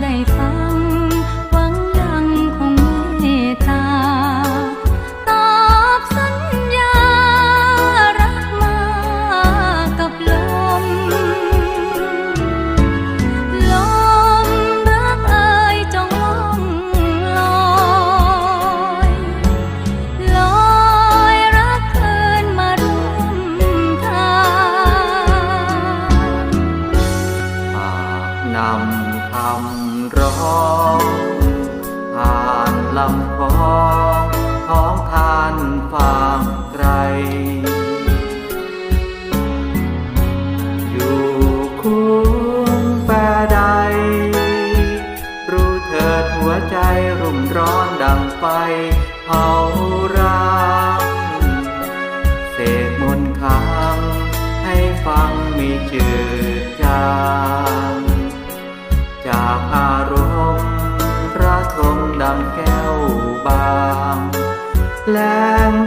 Ngày ลำคอท้องทานฟางไกร อยู่คุ้มแปรใด รู้เถิดหัวใจรุ่มร้อนดังไฟเผาราเสกมนค้างให้ฟังไม่จืดจาง la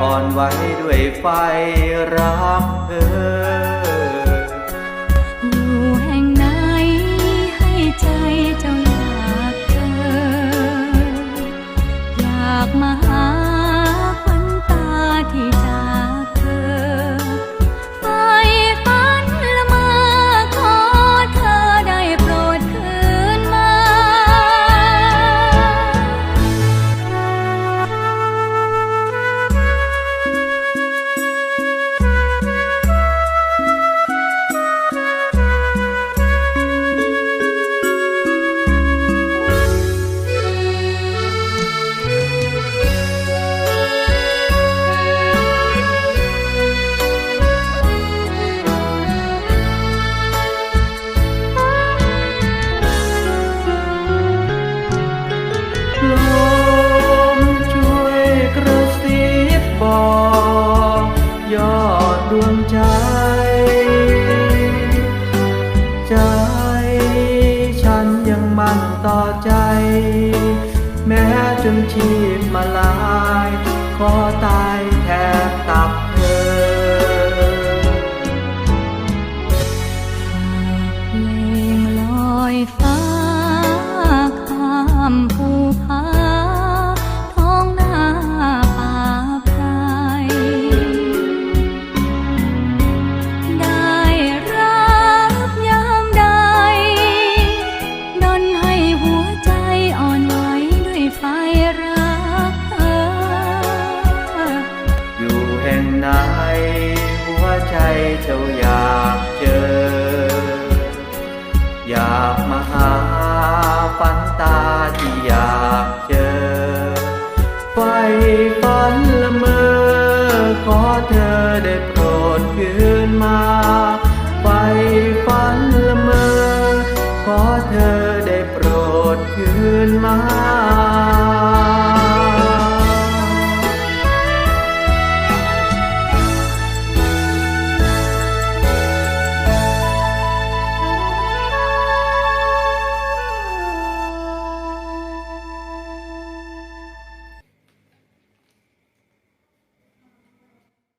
อ่อนไหวด้วยไฟรักเธอ เจ้าอยากเจอ อยากมาหาฝันตาที่อยากเจอ ไฟฝันละเมอ ขอเธอได้โปรดคืนมา ไฟฝันละเมอ ขอเธอได้โปรดคืนมา